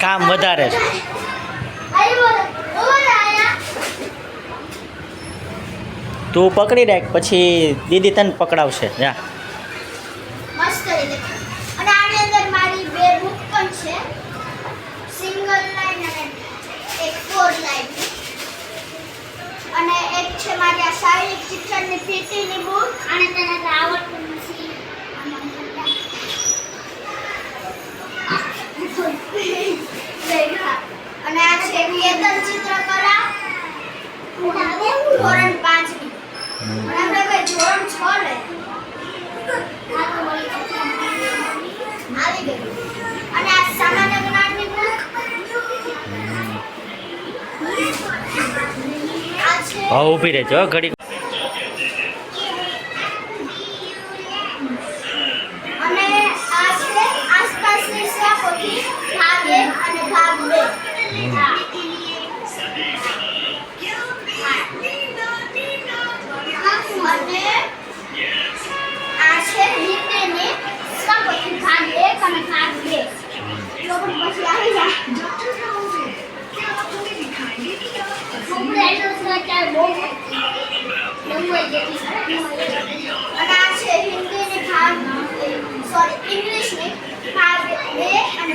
કામ વધારે છે. તું પકડી રાખ પછી દીદી તને પકડાવશે. જ્યાં છે મારી આ શારીરિક શિક્ષણની પ્રીતિની બુક અને તેને આવડતું નથી. અને આ છે કેતન ચિત્રકલા. ધોરણ પાંચની. હા ઊભી રહેજો ઘડી અને અત્યારે બહુ લેંગ્વેજ જેટલી અને આ છે હિન્દી ને સોરી ઇંગ્લિશ ને ભાગ બે અને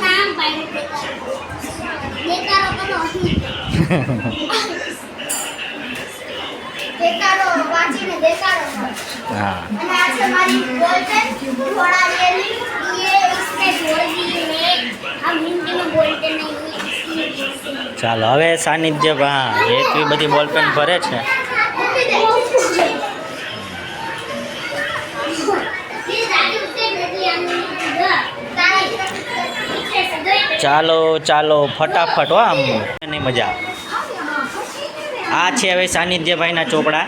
ચાલો હવે સાનિધ્ય હા એટલી બધી બોલપેન ભરે છે. ચાલો ચાલો ફટાફટ હો આમ. એની મજા આ છે હવે સાનિધ્યભાઈના ચોપડા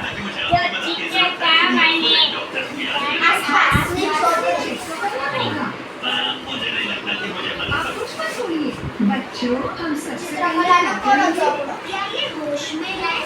बच्चों हम सबसे पहले होश में लाए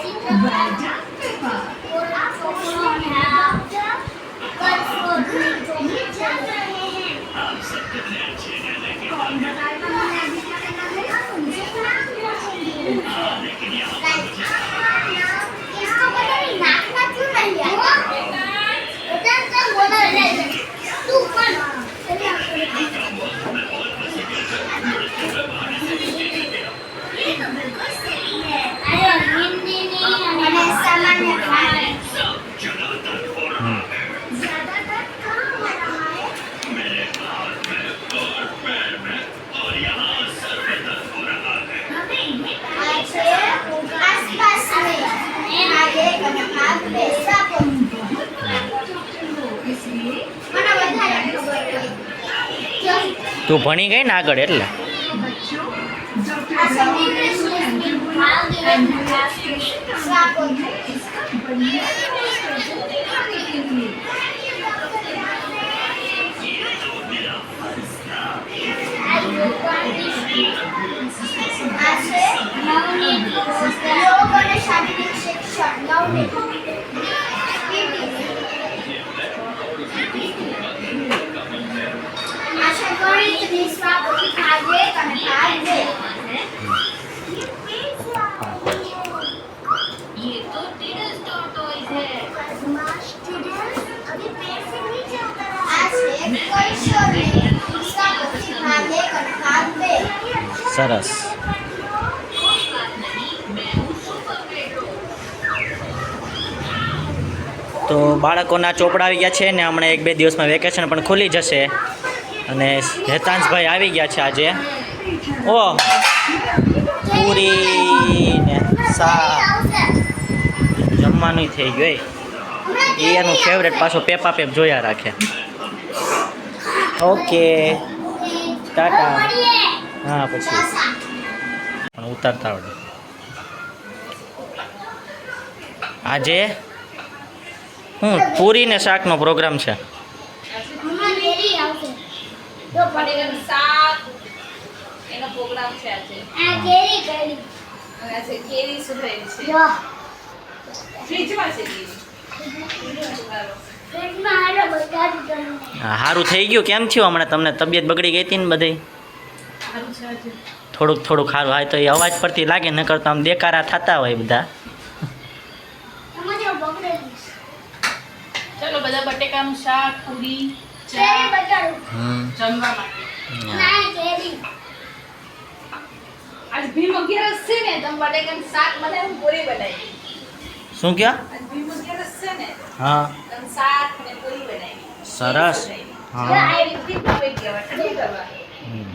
તું ભણી ગઈ ને આગળ એટલે Thank you. સરસ. તો બાળકોના ચોપડા આવી ગયા છે ને હમણાં એક બે દિવસમાં વેકેશન પણ ખુલી જશે. અને હેતાંશભાઈ આવી ગયા છે આજે. ઓ પૂરી ને શાક. જમવાનું થઈ ગયું, એ. એનું ફેવરેટ પાછો પેપા પેપ જોયા રાખે. ઓકે. ટાટા. હા, પછી. પણ ઉતારતા આવડે. આજે હું પૂરી ને શાકનો પ્રોગ્રામ છે. આવશે જો શાક. એનો પ્રોગ્રામ છે આજે. આ કેરી કેરી. અને આજે કેરી સુધારી છે. જો. ફ્રીજમાં છે કેરી. સારું થઈ ગયું. કેમ થયું હમણાં તમને તબિયત બગડી ગઈ હતી ને બધી? સારું છે આજે. થોડુંક થોડુંક સારું હોય તો એ અવાજ પરથી લાગે ન કરતા આમ દેકારા થતા હોય બધા. ચલો બધા બટેકાનું શાક પૂરી. કેરી ચા બટાડું હમ જમવા માટે ના કેરી આજ ભીમ અગિયારસ છે ને તમે બટેકાનું શાક બનાવ્યું પૂરી બનાવી શું કયો આજ ભીમ અગિયારસ છે ને હા તમે શાક ને પૂરી બનાવી સરસ જો હા આ રીતથી ભાવે કહેવાય ઠંડી કરવા હમ.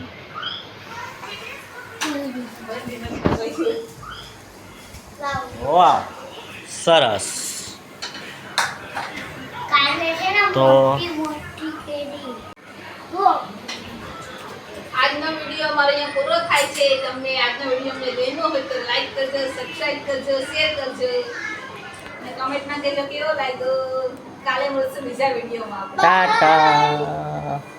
બસ ભીમ અગિયારસ હોય છે. લાવ વાહ સરસ કાલે છે ને તો- મોટી મોટી કેરી જો આજનો વીડિયો અમારો અહીંયા પૂરો થાય છે. તમને આજનો વીડિયો અમને ગમ્યો હોય તો લાઈક કરજો સબસ્ક્રાઈબ કરજો શેર કરજો. અને કમેન્ટમાં કહેજો કેવો લાગ્યો. કાલે મળશું બીજા વિડીયોમાં. ટાટા.